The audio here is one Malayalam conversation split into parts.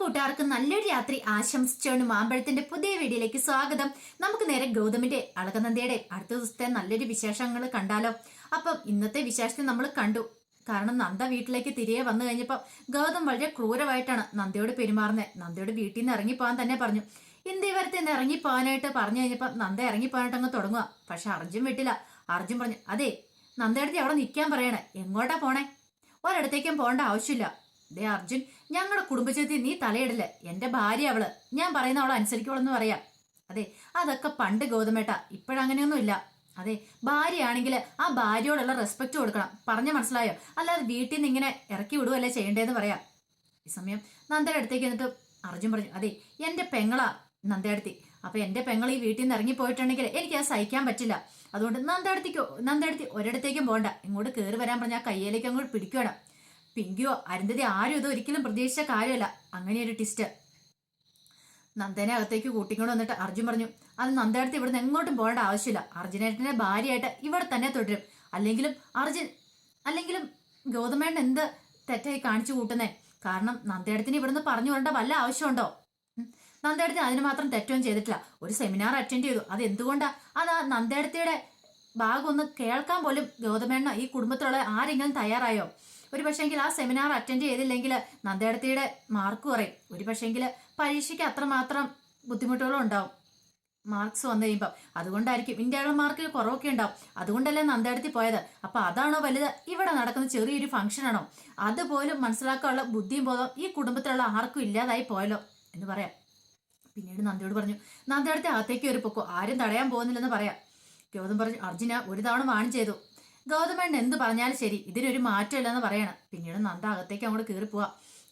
കൂട്ടുകാർക്ക് നല്ലൊരു രാത്രി ആശംസിച്ചോണ്ട് മാമ്പഴത്തിന്റെ പുതിയ വീഡിയോയിലേക്ക് സ്വാഗതം. നമുക്ക് നേരെ ഗൗതമിന്റെ അളകനന്ദയുടെ അടുത്ത ദിവസത്തെ നല്ലൊരു വിശേഷങ്ങൾ കണ്ടാലോ? അപ്പം ഇന്നത്തെ വിശേഷത്തെ നമ്മൾ കണ്ടു. കാരണം നന്ദ വീട്ടിലേക്ക് തിരികെ വന്നു കഴിഞ്ഞപ്പോൾ ഗൗതം വളരെ ക്രൂരമായിട്ടാണ് നന്ദയോട് പെരുമാറുന്നത് നന്ദയോട് വീട്ടിൽ നിന്ന് ഇറങ്ങിപ്പോകാൻ തന്നെ പറഞ്ഞു. ഇന്ത്യ വരത്തെ നിന്ന് ഇറങ്ങിപ്പോകാനായിട്ട് പറഞ്ഞു കഴിഞ്ഞപ്പോൾ നന്ദ ഇറങ്ങിപ്പോകാനായിട്ട് അങ്ങ് തുടങ്ങുക പക്ഷെ അർജുൻ വിട്ടില്ല അർജുൻ പറഞ്ഞു അതെ നന്ദയുടെ അവിടെ നിൽക്കാൻ പറയണേ. എങ്ങോട്ടാ പോണേ? ഒരിടത്തേക്കും പോകേണ്ട ആവശ്യമില്ല. ദേ അർജുൻ ഞങ്ങളുടെ കുടുംബജീവിതത്തിൽ നീ തലയിടില്ല എന്റെ ഭാര്യ അവൾ. ഞാൻ പറയുന്ന അവളെ അനുസരിക്കോളെന്ന് പറയാം. അതെ അതൊക്കെ പണ്ട് ഗൗതമേട്ട. ഇപ്പോഴങ്ങനെയൊന്നും ഇല്ല അതെ ഭാര്യയാണെങ്കിൽ ആ ഭാര്യയോടുള്ള റെസ്പെക്ട് കൊടുക്കണം. പറഞ്ഞ മനസ്സിലായോ? അല്ലാതെ വീട്ടിൽ നിന്ന് ഇങ്ങനെ ഇറക്കി വിടുവല്ലേ ചെയ്യേണ്ടതെന്ന് പറയാം. ഈ സമയം നന്ദയുടെ അടുത്തേക്ക് എന്നിട്ട് അർജുൻ പറഞ്ഞു അതെ എന്റെ പെങ്ങളാ നന്ദയടുത്തി. അപ്പൊ എന്റെ പെങ്ങൾ ഈ വീട്ടിൽ നിന്ന് ഇറങ്ങി പോയിട്ടുണ്ടെങ്കിൽ എനിക്ക് അത് സഹിക്കാൻ പറ്റില്ല. അതുകൊണ്ട് നന്ദയടുത്തേക്കോ നന്ദയടുത്തി ഒരിടത്തേക്കും പോകണ്ട ഇങ്ങോട്ട് കയറി വരാൻ പറഞ്ഞാൽ കയ്യിലേക്ക് അങ്ങോട്ട് പിടിക്കണം പിങ്കിയോ അരുന്ധതി ആരും ഇത് ഒരിക്കലും പ്രതീക്ഷിച്ച കാര്യമല്ല. അങ്ങനെ ഒരു ടിസ്റ്റ് നന്ദനെ അകത്തേക്ക് കൂട്ടിക്കൊണ്ട് വന്നിട്ട് അർജുൻ പറഞ്ഞു അത് നന്ദയടുത്ത് ഇവിടുന്ന് എങ്ങോട്ടും പോകേണ്ട ആവശ്യമില്ല. അർജുനേട്ടന്റെ ഭാര്യയായിട്ട് ഇവിടെ തന്നെ തുടരും. അല്ലെങ്കിലും അർജുൻ അല്ലെങ്കിലും ഗൗതമേട്ടൻ എന്ത് തെറ്റായി കാണിച്ചു കൂട്ടുന്നേ? കാരണം നന്ദയടത്തിന് ഇവിടുന്ന് പറഞ്ഞു വിടേണ്ട വല്ല ആവശ്യമുണ്ടോ? നന്ദേടത്തിന് അതിന് മാത്രം തെറ്റൊന്നും ചെയ്തിട്ടില്ല. ഒരു സെമിനാർ അറ്റൻഡ് ചെയ്തു. അത് എന്തുകൊണ്ടാ? അത് ആ നന്ദയടത്തിയുടെ ഭാഗം ഒന്ന് കേൾക്കാൻ പോലും ഗൗതമേണ്ണ ഈ കുടുംബത്തിലുള്ള ആരെങ്കിലും തയ്യാറായോ? ഒരു പക്ഷേങ്കിൽ ആ സെമിനാർ അറ്റൻഡ് ചെയ്തില്ലെങ്കിൽ നന്ദേടത്തിയുടെ മാർക്ക് കുറയും. ഒരു പക്ഷേങ്കിൽ പരീക്ഷയ്ക്ക് അത്രമാത്രം ബുദ്ധിമുട്ടുകളും ഉണ്ടാവും. മാർക്സ് വന്നു കഴിയുമ്പോൾ അതുകൊണ്ടായിരിക്കും ഇന്ത്യയുടെ മാർക്കിൽ കുറവൊക്കെ ഉണ്ടാവും. അതുകൊണ്ടല്ലേ നന്ദേടത്തി പോയത്? അപ്പോൾ അതാണോ വലുത്? ഇവിടെ നടക്കുന്ന ചെറിയൊരു ഫംഗ്ഷൻ ആണോ? അതുപോലും മനസ്സിലാക്കാനുള്ള ബുദ്ധിയും ബോധം ഈ കുടുംബത്തിലുള്ള ആർക്കും ഇല്ലാതായി പോയല്ലോ എന്ന് പറയാം. പിന്നീട് നന്ദിയോട് പറഞ്ഞു നന്ദിയടുത്ത് അകത്തേക്ക് ഒരു പൊക്കോ. ആരും തടയാൻ പോകുന്നില്ലെന്ന് പറയാം. ഗൗതം പറഞ്ഞു അർജുന ഒരു തവണ വാൺ ചെയ്തു. ഗൗതമേണ്ണ എന്ത് പറഞ്ഞാലും ശരി. ഇതിനൊരു മാറ്റമില്ലെന്ന് പറയണം. പിന്നീട് നന്ദ അകത്തേക്ക് അങ്ങോട്ട് കയറി പോവാ.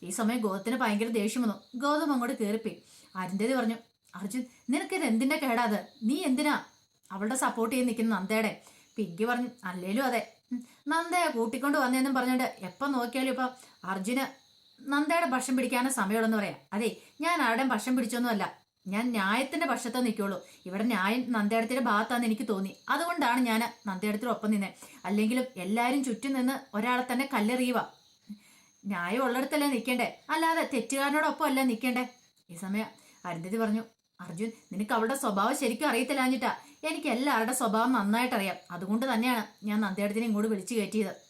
ഈ സമയം ഗോതത്തിന് ഭയങ്കര ദേഷ്യം വന്നു. ഗൗതം അങ്ങോട്ട് കയറിപ്പോയി അരുന്ധതി പറഞ്ഞു അർജുൻ നിനക്കിത് എന്തിന്റെ കേടാത് നീ എന്തിനാ അവളുടെ സപ്പോർട്ട് ചെയ്ത് നിൽക്കുന്ന നന്ദയുടെ? പിങ്കി പറഞ്ഞു അല്ലേലും അതെ. നന്ദയെ കൂട്ടിക്കൊണ്ട് വന്നതെന്നും പറഞ്ഞിട്ട് എപ്പം നോക്കിയാലും ഇപ്പം അർജുന് നന്ദയുടെ ഭക്ഷം പിടിക്കാനും സമയമുള്ളെന്ന് പറയാം. അതെ ഞാൻ ആരുടെയും ഭക്ഷം പിടിച്ചൊന്നുമല്ല. ഞാൻ ന്യായത്തിന്റെ പക്ഷത്തെ നിൽക്കുള്ളൂ. ഇവിടെ ന്യായം നന്ദേടത്തിന്റെ ഭാഗത്താന്ന് എനിക്ക് തോന്നി. അതുകൊണ്ടാണ് ഞാൻ നന്ദയടത്തിന് ഒപ്പം നിന്നെ. അല്ലെങ്കിലും എല്ലാരും ചുറ്റും നിന്ന് ഒരാളെ തന്നെ കല്ലെറിയുക. ന്യായം ഉള്ളിടത്തല്ലേ നിൽക്കേണ്ടേ? അല്ലാതെ തെറ്റുകാരനോടൊപ്പം അല്ല നിൽക്കേണ്ടേ? ഈ സമയം അരുന്ധതി പറഞ്ഞു അർജുൻ നിനക്ക് അവളുടെ സ്വഭാവം ശരിക്കും അറിയത്തില്ലാഞ്ഞിട്ടാ. എനിക്ക് എല്ലാവരുടെ സ്വഭാവം നന്നായിട്ട് അറിയാം അതുകൊണ്ട് തന്നെയാണ് ഞാൻ നന്ദേടത്തിനെ ഇങ്ങോട്ട് വിളിച്ചു കയറ്റിയത്.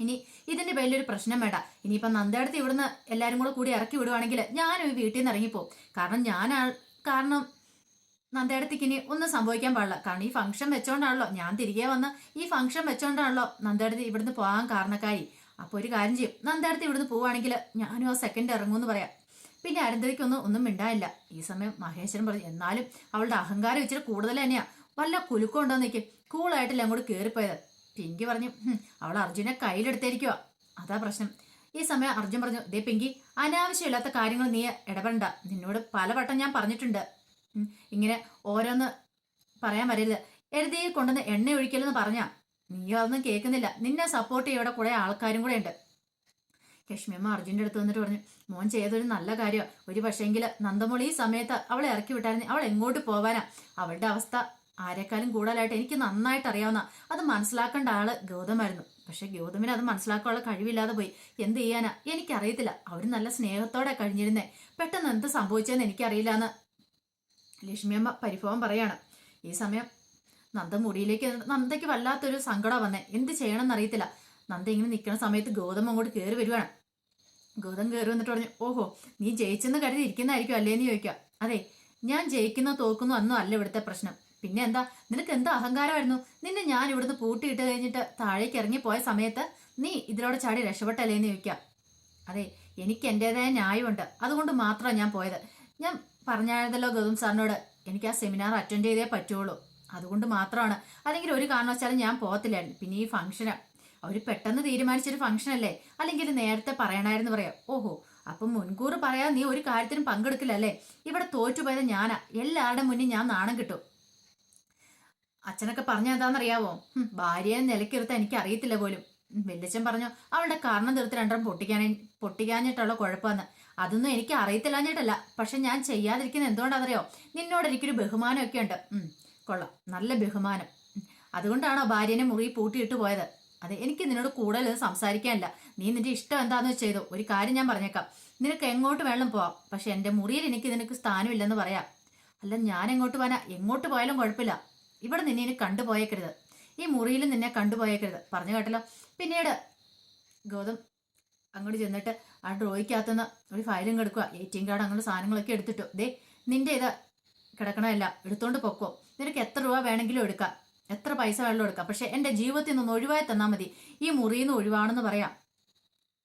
ഇനി ഇതിന്റെ പേരിൽ ഒരു പ്രശ്നം വേണ്ട. ഇനിയിപ്പം നന്ദേടത്ത് ഇവിടുന്ന് എല്ലാവരും കൂടെ കൂടി ഇറക്കി വിടുവാണെങ്കിൽ ഞാനും ഈ വീട്ടിൽ നിന്ന് ഇറങ്ങിപ്പോവും. കാരണം ഞാൻ കാരണം നന്ദേടത്തേക്ക് ഇനി ഒന്നും സംഭവിക്കാൻ പാടില്ല. കാരണം ഈ ഫംഗ്ഷൻ വെച്ചോണ്ടാണല്ലോ ഞാൻ തിരികെ വന്ന് ഈ ഫംഗ്ഷൻ വെച്ചോണ്ടാണല്ലോ നന്ദേടത്ത് ഇവിടുന്ന് പോകാൻ കാരണക്കായി. അപ്പൊ ഒരു കാര്യം ചെയ്യും. നന്ദേടത്ത് ഇവിടുന്ന് പോവാണെങ്കിൽ ഞാനും ആ സെക്കൻഡ് ഇറങ്ങുമെന്ന് പറയാം. പിന്നെ അരന്തരയ്ക്കൊന്നും ഒന്നും മിണ്ടായില്ല ഈ സമയം മഹേശ്വരൻ പറഞ്ഞു എന്നാലും അവളുടെ അഹങ്കാരം ഇച്ചിരി കൂടുതൽ തന്നെയാ. വല്ല കുലുക്കം ഉണ്ടോന്നേക്ക് നിൽക്കും കൂളായിട്ടില്ല അങ്ങോട്ട് കയറിപ്പോയത് പിങ്കി പറഞ്ഞു "ഹും, അവൾ അർജുനെ കയ്യിലെടുത്തിരിക്കുക അതാ പ്രശ്നം. ഈ സമയം അർജുൻ പറഞ്ഞു ദേ പിങ്കി അനാവശ്യമില്ലാത്ത കാര്യങ്ങൾ നീ ഇടപെടണ്ട. നിന്നോട് പലവട്ടം ഞാൻ പറഞ്ഞിട്ടുണ്ട്. ഇങ്ങനെ ഓരോന്ന് പറയാൻ വരരുത്. എഴുതി കൊണ്ടുവന്ന് എണ്ണ ഒഴിക്കലെന്ന് പറഞ്ഞാ നീ അതൊന്നും കേൾക്കുന്നില്ല. നിന്നെ സപ്പോർട്ട് ചെയ്യോടെ കുറെ ആൾക്കാരും കൂടെ ഉണ്ട്. ലക്ഷ്മിയമ്മ അർജുന്റെ അടുത്ത് വന്നിട്ട് പറഞ്ഞു മോൻ ചെയ്തൊരു നല്ല കാര്യം ഒരു പക്ഷേങ്കിൽ നന്ദമോൾ ഈ സമയത്ത് അവളെ ഇറക്കി വിട്ടായിരുന്നു. അവൾ എങ്ങോട്ട് പോവാനാ? അവളുടെ അവസ്ഥ ആരെക്കാളും കൂടുതലായിട്ട് എനിക്ക് നന്നായിട്ട് അറിയാവുന്ന അത് മനസ്സിലാക്കേണ്ട ആൾ ഗൗതമായിരുന്നു. പക്ഷെ ഗൗതമിന് അത് മനസ്സിലാക്കാനുള്ള കഴിവില്ലാതെ പോയി. എന്ത് ചെയ്യാനാ? എനിക്കറിയത്തില്ല. അവർ നല്ല സ്നേഹത്തോടെ കഴിഞ്ഞിരുന്നേ. പെട്ടെന്ന് എന്ത് സംഭവിച്ചെന്ന് എനിക്കറിയില്ല എന്ന് ലക്ഷ്മിയമ്മ പരിഭവം പറയാണ്. ഈ സമയം നന്ദ മുടിയിലേക്ക് നന്ദയ്ക്ക് വല്ലാത്തൊരു സങ്കടം വന്നേ. എന്ത് ചെയ്യണമെന്ന് അറിയത്തില്ല. നന്ദ ഇങ്ങനെ നിൽക്കുന്ന സമയത്ത് ഗൗതം അങ്ങോട്ട് കയറി വരുവാണ്. ഗൗതം കയറി വന്നിട്ട് പറഞ്ഞു ഓഹോ നീ ജയിച്ചെന്ന് കരുതി ഇരിക്കുന്നതായിരിക്കും അല്ലേന്ന് ചോദിക്കാം അതെ ഞാൻ ജയിക്കുന്ന തോക്കുന്നു അന്നും അല്ല ഇവിടുത്തെ പ്രശ്നം. പിന്നെ എന്താ നിനക്ക് എന്താ അഹങ്കാരമായിരുന്നു. നിന്നെ ഞാൻ ഇവിടുന്ന് പൂട്ടിയിട്ട് കഴിഞ്ഞിട്ട് താഴേക്ക് ഇറങ്ങി പോയ സമയത്ത് നീ ഇതിലൂടെ ചാടി രക്ഷപ്പെട്ടല്ലേ എന്ന് ചോദിക്കാം. അതെ എനിക്ക് എന്റെതായ ന്യായമുണ്ട്. അതുകൊണ്ട് മാത്രമാണ് ഞാൻ പോയത്. ഞാൻ പറഞ്ഞായിരുന്നല്ലോ ഗൗതം സാറിനോട് എനിക്ക് ആ സെമിനാർ അറ്റൻഡ് ചെയ്തേ പറ്റുള്ളൂ. അതുകൊണ്ട് മാത്രമാണ്. അല്ലെങ്കിൽ ഒരു കാരണവശാലും ഞാൻ പോകത്തില്ലായിരുന്നു. പിന്നെ ഈ ഫംഗ്ഷന്. അവർ പെട്ടെന്ന് തീരുമാനിച്ചൊരു ഫംഗ്ഷൻ അല്ലേ അല്ലെങ്കിൽ നേരത്തെ പറയണായിരുന്നു പറയാം. ഓഹോ അപ്പം മുൻകൂർ പറയാൻ നീ ഒരു കാര്യത്തിനും പങ്കെടുക്കില്ല അല്ലേ ഇവിടെ തോറ്റുപോയത് ഞാനാ. എല്ലാവരുടെ മുന്നിൽ ഞാൻ നാണം കിട്ടും. അച്ഛനൊക്കെ പറഞ്ഞ എന്താണെന്നറിയാവോ? ഭാര്യയെ നിലക്കിരുത്താൻ എനിക്ക് അറിയത്തില്ല പോലും വെല്ലച്ചൻ പറഞ്ഞു അവളുടെ കാരണം തീർത്ത് രണ്ടെണ്ണം പൊട്ടിക്കാൻ പൊട്ടിക്കാഞ്ഞിട്ടുള്ള കുഴപ്പമെന്ന്. അതൊന്നും എനിക്ക് അറിയത്തില്ലാഞ്ഞിട്ടല്ല. പക്ഷെ ഞാൻ ചെയ്യാതിരിക്കുന്ന എന്തുകൊണ്ടാണെന്നറിയോ? നിന്നോട് എനിക്കൊരു ബഹുമാനമൊക്കെ ഉണ്ട്. കൊള്ളാം. നല്ല ബഹുമാനം. അതുകൊണ്ടാണോ ഭാര്യനെ മുറി പൂട്ടിയിട്ട് പോയത്? അതെ എനിക്ക് നിന്നോട് കൂടുതൽ സംസാരിക്കാനില്ല. നീ നിന്റെ ഇഷ്ടം എന്താന്ന് വെച്ച് ചെയ്തു? ഒരു കാര്യം ഞാൻ പറഞ്ഞേക്കാം. നിനക്ക് എങ്ങോട്ട് വേണം പോവാം. പക്ഷെ എന്റെ മുറിയിൽ എനിക്ക് നിനക്ക് സ്ഥാനമില്ലെന്ന് പറയാം. അല്ല ഞാൻ എങ്ങോട്ട് പോകാനാ എങ്ങോട്ട് പോയാലും കുഴപ്പമില്ല. ഇവിടെ നിന്നെ ഇനി കണ്ടുപോയേക്കരുത്. ഈ മുറിയിൽ നിന്നെ കണ്ടുപോയേക്കരുത്. പറഞ്ഞു കേട്ടല്ലോ? പിന്നീട് ഗൗതം അങ്ങോട്ട് ചെന്നിട്ട് ആ ഡ്രോയ്ക്കകത്തുനിന്ന് ഒരു ഫയലും കിടക്കുക എ ടി എം കാർഡ് അങ്ങനെ സാധനങ്ങളൊക്കെ എടുത്തിട്ടു. ദേ നിന്റെ ഇത് കിടക്കണമല്ല എടുത്തോണ്ട് പൊക്കോ. നിനക്ക് എത്ര രൂപ വേണമെങ്കിലും എടുക്കാം. എത്ര പൈസ വേണമെങ്കിലും എടുക്കാം. പക്ഷെ എന്റെ ജീവിതത്തിൽ നിന്ന് ഒഴിവായി തന്നാൽ മതി. ഈ മുറിയിൽ നിന്ന് ഒഴിവാണെന്ന് പറയാം.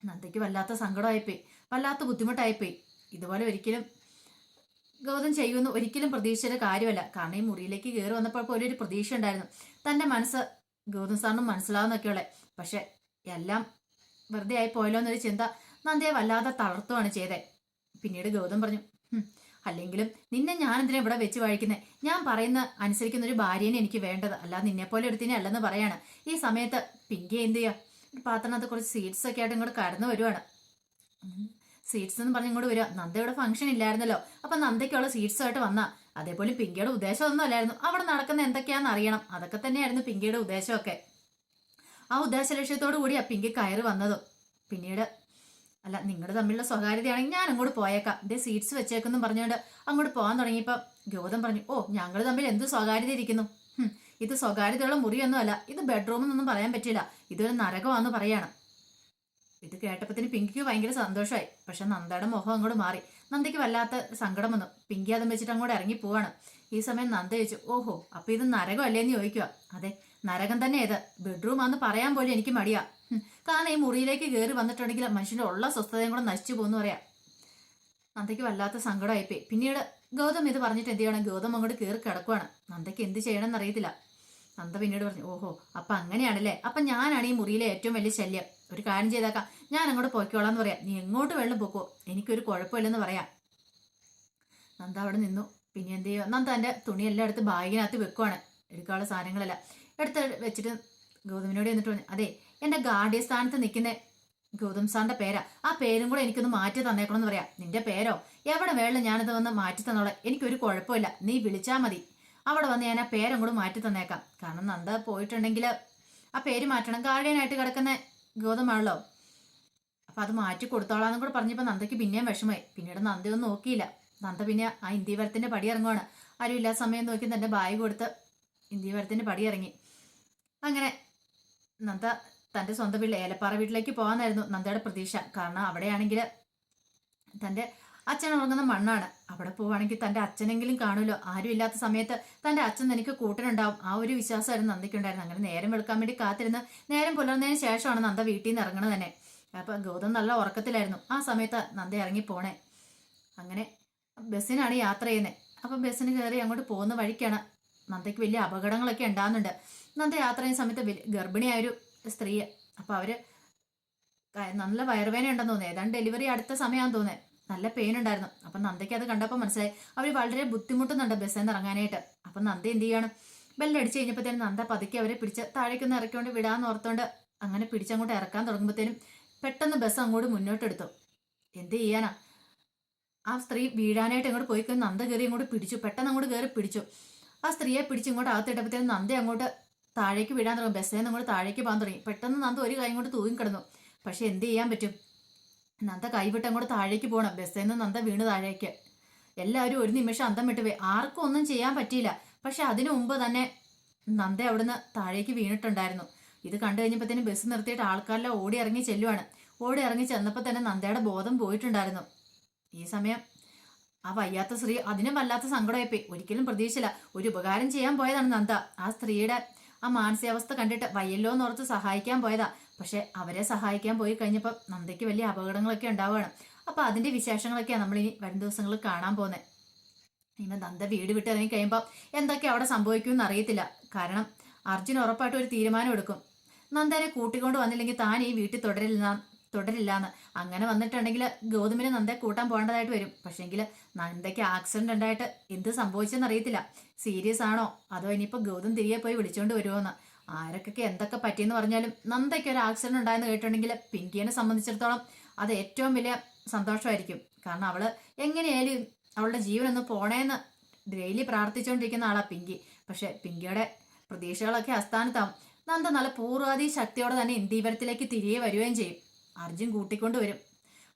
നന്ദയ്ക്ക് വല്ലാത്ത സങ്കടമായിപ്പോയി. വല്ലാത്ത ബുദ്ധിമുട്ടായിപ്പോയി. ഇതുപോലെ ഒരിക്കലും ഗൗതം ചെയ്യുമെന്ന് ഒരിക്കലും പ്രതീക്ഷിച്ച കാര്യമല്ല. കാരണം ഈ മുറിയിലേക്ക് കയറി വന്നപ്പോൾ ഒരു പ്രതീക്ഷ ഉണ്ടായിരുന്നു. തന്റെ മനസ്സ് ഗൗതം സാറിനും മനസ്സിലാവുന്നൊക്കെയുള്ള. പക്ഷെ എല്ലാം വെറുതെ ആയി പോയല്ലോ എന്നൊരു ചിന്ത നന്ദയെ വല്ലാതെ തളർത്തുകയാണ് ചെയ്തത് പിന്നീട് ഗൗതം പറഞ്ഞു "ഹും, അല്ലെങ്കിലും നിന്നെ ഞാൻ എന്തിനാ ഇവിടെ വെച്ച് വഴിക്കുന്നത് ഞാൻ പറയുന്ന അനുസരിക്കുന്ന ഒരു ഭാര്യനെ എനിക്ക് വേണ്ടത്. അല്ലാതെ നിന്നെ പോലെ എടുത്തിനെ അല്ലെന്ന് പറയാണ്. ഈ സമയത്ത് പിങ്കി എന്ത് ചെയ്യാ? ഒരു കുറച്ച് സീഡ്സ് ഒക്കെ ആയിട്ട് ഇങ്ങോട്ട് കടന്നു വരുവാണ്. സീറ്റ്സ് എന്ന് പറഞ്ഞ് ഇങ്ങോട്ട് വരിക. നന്ദയുടെ ഫംഗ്ഷൻ ഇല്ലായിരുന്നല്ലോ. അപ്പൊ നന്ദയ്ക്കുള്ള ആയിട്ട് വന്ന. അതേപോലെ പിങ്കിയുടെ ഉദ്ദേശം ഒന്നും അല്ലായിരുന്നു. അവിടെ നടക്കുന്ന എന്തൊക്കെയാണെന്ന് അറിയണം. അതൊക്കെ തന്നെയായിരുന്നു പിങ്കിയുടെ ഉദ്ദേശമൊക്കെ. ആ ഉദ്ദേശ ലക്ഷ്യത്തോടു ആ പിങ്കി കയറി വന്നതും. പിന്നീട് അല്ല നിങ്ങളുടെ തമ്മിലുള്ള സ്വകാര്യതയാണെങ്കിൽ ഞാൻ അങ്ങോട്ട് പോയേക്കാം. ഇതേ സീറ്റ്സ് വെച്ചേക്കെന്നും പറഞ്ഞുകൊണ്ട് അങ്ങോട്ട് പോകാൻ തുടങ്ങിയപ്പോൾ ഗൗതം പറഞ്ഞു ഓ ഞങ്ങൾ തമ്മിൽ എന്ത് സ്വകാര്യത ഇരിക്കുന്നു? ഇത് സ്വകാര്യതയുള്ള മുറിയൊന്നും അല്ല ഇത് ബെഡ്റൂമെന്നൊന്നും പറയാൻ പറ്റില്ല. ഇതൊരു നരകമാണെന്ന് പറയാണ്. ഇത് കേട്ടപ്പത്തിന് പിങ്കിക്ക് ഭയങ്കര സന്തോഷമായി പക്ഷെ നന്ദയുടെ മുഖം അങ്ങോട്ട് മാറി. നന്ദയ്ക്ക് വല്ലാത്ത സങ്കടം വന്നു. പിങ്കി അതും വെച്ചിട്ട് അങ്ങോട്ട് ഇറങ്ങി പോവാണ്. ഈ സമയം നന്ദ ചോദിച്ചു ഓഹോ അപ്പൊ ഇത് നരകം അല്ലേന്ന് ചോദിക്കുക അതെ നരകം തന്നെ ഏത് ബെഡ്റൂം ആന്ന് പറയാൻ പോലും എനിക്ക് മടിയാ. കാരണം ഈ മുറിയിലേക്ക് കയറി വന്നിട്ടുണ്ടെങ്കിൽ മനുഷ്യന്റെ ഉള്ള സ്വസ്ഥതയും കൂടെ നശിച്ചു പോകുന്നു പറയാം. നന്ദയ്ക്ക് വല്ലാത്ത സങ്കടമായിപ്പോയി. പിന്നീട് ഗൗതം ഇത് പറഞ്ഞിട്ട് എന്ത് ചെയ്യണം? ഗൗതം അങ്ങോട്ട് കയറി കിടക്കുവാണ്. നന്ദയ്ക്ക് എന്ത് ചെയ്യണമെന്ന് അറിയത്തില്ല. നന്ദ പിന്നീട് പറഞ്ഞു ഓഹോ അപ്പൊ അങ്ങനെയാണല്ലേ? അപ്പൊ ഞാനാണ് ഈ മുറിയിലെ ഏറ്റവും വലിയ ശല്യം. ഒരു കാര്യം ചെയ്തേക്കാം. ഞാൻ അങ്ങോട്ട് പോയിക്കോളാം എന്ന് പറയാം. നീ എങ്ങോട്ട് വെള്ളം പൊക്കോ? എനിക്കൊരു കുഴപ്പമില്ലെന്ന് പറയാം. നന്ദ അവിടെ നിന്നു. പിന്നെ എന്ത് ചെയ്യുക നന്ദ എന്റെ തുണിയെല്ലാം എടുത്ത് ബാഗിനകത്ത് വെക്കുവാണ്. എടുക്കാനുള്ള സാധനങ്ങളെല്ലാം. എടുത്ത് വെച്ചിട്ട് ഗൗതമിനോട് എന്നിട്ട് പറഞ്ഞു അതെ എന്റെ ഗാർഡിയ സ്ഥാനത്ത് നിൽക്കുന്ന ഗൗതം സാറിന്റെ പേരാ. ആ പേരും കൂടെ എനിക്കൊന്ന് മാറ്റി തന്നേക്കണം എന്ന് പറയാം. നിന്റെ പേരോ? എവിടെ വേണം ഞാനിത് വന്ന് മാറ്റി തന്നോളെ. എനിക്കൊരു കുഴപ്പമില്ല. നീ വിളിച്ചാൽ മതി. അവിടെ വന്ന് ഞാൻ ആ പേരും കൂടെ മാറ്റി തന്നേക്കാം. കാരണം നന്ദ പോയിട്ടുണ്ടെങ്കിൽ ആ പേര് മാറ്റണം. ഗാർഡിയനായിട്ട് കിടക്കുന്ന ഗൗതമാണല്ലോ അപ്പൊ അത് മാറ്റി കൊടുത്തോളാന്നും കൂടെ പറഞ്ഞപ്പോൾ നന്ദയ്ക്ക് പിന്നെയും വിഷമായി പിന്നീട് നന്ദയൊന്നും നോക്കിയില്ല. നന്ദ പിന്നെ ആ ഇന്ത്യവരത്തിന്റെ പടി ഇറങ്ങുവാണ്. ആരും ഇല്ലാ സമയം നോക്കി തന്റെ ബാഗ് കൊടുത്ത് ഇന്ത്യവരത്തിന്റെ പടി ഇറങ്ങി. അങ്ങനെ നന്ദ തന്റെ സ്വന്തം വീട്ടിൽ ഏലപ്പാറ വീട്ടിലേക്ക് പോകാനായിരുന്നു നന്ദയുടെ പ്രതീക്ഷ. കാരണം അവിടെയാണെങ്കിൽ തന്റെ അച്ഛൻ ഉറങ്ങുന്ന മണ്ണാണ്. അവിടെ പോവാണെങ്കിൽ തന്റെ അച്ഛനെങ്കിലും കാണുമല്ലോ. ആരും ഇല്ലാത്ത സമയത്ത് തന്റെ അച്ഛൻ തനിക്ക് കൂട്ടിനുണ്ടാവും ആ ഒരു വിശ്വാസമായിരുന്നു നന്ദയ്ക്കുണ്ടായിരുന്നു അങ്ങനെ നേരം വെളുക്കാൻ വേണ്ടി കാത്തിരുന്ന് നേരം പുലർന്നതിന് ശേഷമാണ് നന്ദ വീട്ടിൽ നിന്ന് ഇറങ്ങണത് തന്നെ. അപ്പൊ ഗൗതം നല്ല ഉറക്കത്തിലായിരുന്നു. ആ സമയത്ത് നന്ദ ഇറങ്ങി പോണേ. അങ്ങനെ ബസ്സിനാണ് യാത്ര ചെയ്യുന്നത് അപ്പൊ ബസ്സിന് കയറി അങ്ങോട്ട് പോകുന്ന വഴിക്കാണ് നന്ദയ്ക്ക് വലിയ അപകടങ്ങളൊക്കെ ഉണ്ടാകുന്നുണ്ട്. നന്ദ യാത്ര ചെയ്യുന്ന സമയത്ത് ഗർഭിണിയായൊരു സ്ത്രീയെ. അപ്പൊ അവർ നല്ല വയറുവേന ഉണ്ടെന്ന് തോന്നുന്നു. ഏതാണ്ട് ഡെലിവറി അടുത്ത സമയമാണെന്ന് തോന്നുന്നത് നല്ല പെയിൻ ഉണ്ടായിരുന്നു. അപ്പൊ നന്ദയ്ക്ക് അത് കണ്ടപ്പോൾ മനസ്സിലായി. അവർ വളരെ ബുദ്ധിമുട്ടുന്നുണ്ട് ബസ്സിൽ നിന്ന് ഇറങ്ങാനായിട്ട്. അപ്പൊ നന്ദ എന്ത് ചെയ്യാണ്? ബെല്ലടിച്ച് കഴിഞ്ഞപ്പോഴത്തേനും നന്ദ പതുക്കെ അവരെ പിടിച്ച് താഴേക്കൊന്ന് ഇറക്കിക്കൊണ്ട് വിടാന്ന് ഓർത്തോണ്ട് അങ്ങനെ പിടിച്ചങ്ങോട്ട് ഇറക്കാൻ തുടങ്ങുമ്പോഴത്തേനും പെട്ടെന്ന് ബസ് അങ്ങോട്ട് മുന്നോട്ടെടുത്തു. എന്ത് ചെയ്യാനാ? ആ സ്ത്രീ വീഴാനായിട്ട് അങ്ങോട്ട് പോയി കഴിഞ്ഞ് നന്ദ കയറി അങ്ങോട്ട് പിടിച്ചു. പെട്ടെന്ന് അങ്ങോട്ട് കയറി പിടിച്ചു. ആ സ്ത്രീയെ പിടിച്ച് ഇങ്ങോട്ട് അകത്തിട്ടപ്പോഴത്തേനും നന്ദ അങ്ങോട്ട് താഴേക്ക് വീഴാൻ തുടങ്ങി. ബസ്സിൽ നിന്ന് അങ്ങോട്ട് താഴേക്ക് പോകാൻ തുടങ്ങി. പെട്ടെന്ന് നന്ദ ഒരു കൈ കൊണ്ട് തൂങ്ങി കിടന്നു പക്ഷെ എന്ത് ചെയ്യാൻ പറ്റും? നന്ദ കൈവിട്ട് അങ്ങോട്ട് താഴേക്ക് പോകണം ബസ്സിൽ നിന്ന് നന്ദ വീണ് താഴേക്ക്. എല്ലാവരും ഒരു നിമിഷം അന്തം വിട്ടുപോയി ആർക്കും ഒന്നും ചെയ്യാൻ പറ്റിയില്ല. പക്ഷെ അതിനു മുമ്പ് തന്നെ നന്ദ അവിടുന്ന് താഴേക്ക് വീണിട്ടുണ്ടായിരുന്നു. ഇത് കണ്ടു കഴിഞ്ഞപ്പോഴത്തേനും ബസ് നിർത്തിയിട്ട് ആൾക്കാരെല്ലാം ഓടി ഇറങ്ങി ചെല്ലുവാണ്. ഓടി ഇറങ്ങി ചെന്നപ്പോൾ തന്നെ നന്ദയുടെ ബോധം പോയിട്ടുണ്ടായിരുന്നു. ഈ സമയം ആ വയ്യാത്ത സ്ത്രീ അതിനും വല്ലാത്ത സങ്കടമായിപ്പോയി. ഒരിക്കലും പ്രതീക്ഷിച്ചില്ല. ഒരു ഉപകാരം ചെയ്യാൻ പോയതാണ് നന്ദ. ആ സ്ത്രീയുടെ ആ മാനസികാവസ്ഥ കണ്ടിട്ട് വയ്യല്ലോ എന്നോർത്ത് സഹായിക്കാൻ പോയതാ. പക്ഷെ അവരെ സഹായിക്കാൻ പോയി കഴിഞ്ഞപ്പോൾ നന്ദയ്ക്ക് വലിയ അപകടങ്ങളൊക്കെ ഉണ്ടാവുകയാണ്. അപ്പൊ അതിന്റെ വിശേഷങ്ങളൊക്കെയാണ് നമ്മൾ ഇനി വരും ദിവസങ്ങളിൽ കാണാൻ പോകുന്നത് ഇനി നന്ദ വീട് വിട്ട് ഇറങ്ങി കഴിയുമ്പോൾ എന്തൊക്കെ അവിടെ സംഭവിക്കുമെന്ന് അറിയത്തില്ല. കാരണം അർജുൻ ഉറപ്പായിട്ട് ഒരു തീരുമാനം എടുക്കും. നന്ദനെ കൂട്ടിക്കൊണ്ട് വന്നില്ലെങ്കിൽ താൻ ഈ വീട്ടിൽ തുടരില്ല തുടരില്ലാന്ന്. അങ്ങനെ വന്നിട്ടുണ്ടെങ്കിൽ ഗൗതമിന് നന്ദയെ കൂട്ടാൻ പോകേണ്ടതായിട്ട് വരും. പക്ഷേങ്കിൽ നന്ദയ്ക്ക് ആക്സിഡന്റ് ഉണ്ടായിട്ട് എന്ത് സംഭവിച്ചെന്ന് അറിയത്തില്ല. സീരിയസ് ആണോ? അതോ ഇനിയിപ്പോൾ ഗൗതം തിരികെ പോയി വിളിച്ചുകൊണ്ട് വരുമോ വരുമോന്ന് ആരൊക്കെ എന്തൊക്കെ പറ്റിയെന്ന് പറഞ്ഞാലും നന്ദയ്ക്ക് ഒരു ആക്സിഡന്റ് ഉണ്ടായെന്ന് കേട്ടിട്ടുണ്ടെങ്കിൽ പിങ്കിയെ സംബന്ധിച്ചിടത്തോളം അത് ഏറ്റവും വലിയ സന്തോഷമായിരിക്കും. കാരണം അവൾ എങ്ങനെയായാലും അവളുടെ ജീവൻ ഒന്ന് പോണേന്ന് ഡെയിലി പ്രാർത്ഥിച്ചുകൊണ്ടിരിക്കുന്ന ആളാ പിങ്കി. പക്ഷെ പിങ്കിയുടെ പ്രതീക്ഷകളൊക്കെ അസ്ഥാനത്താവും. നന്ദ നല്ല പൂർവാധി ശക്തിയോടെ തന്നെ ഇന്ദീവരത്തിലേക്ക് തിരികെ വരികയും ചെയ്യും. അർജുൻ കൂട്ടിക്കൊണ്ട്